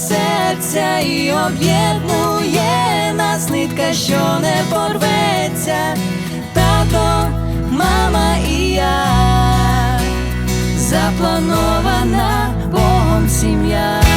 серця і об'єднує нас нитка, що не порветься, тато, мама і я запланована Богом сім'я.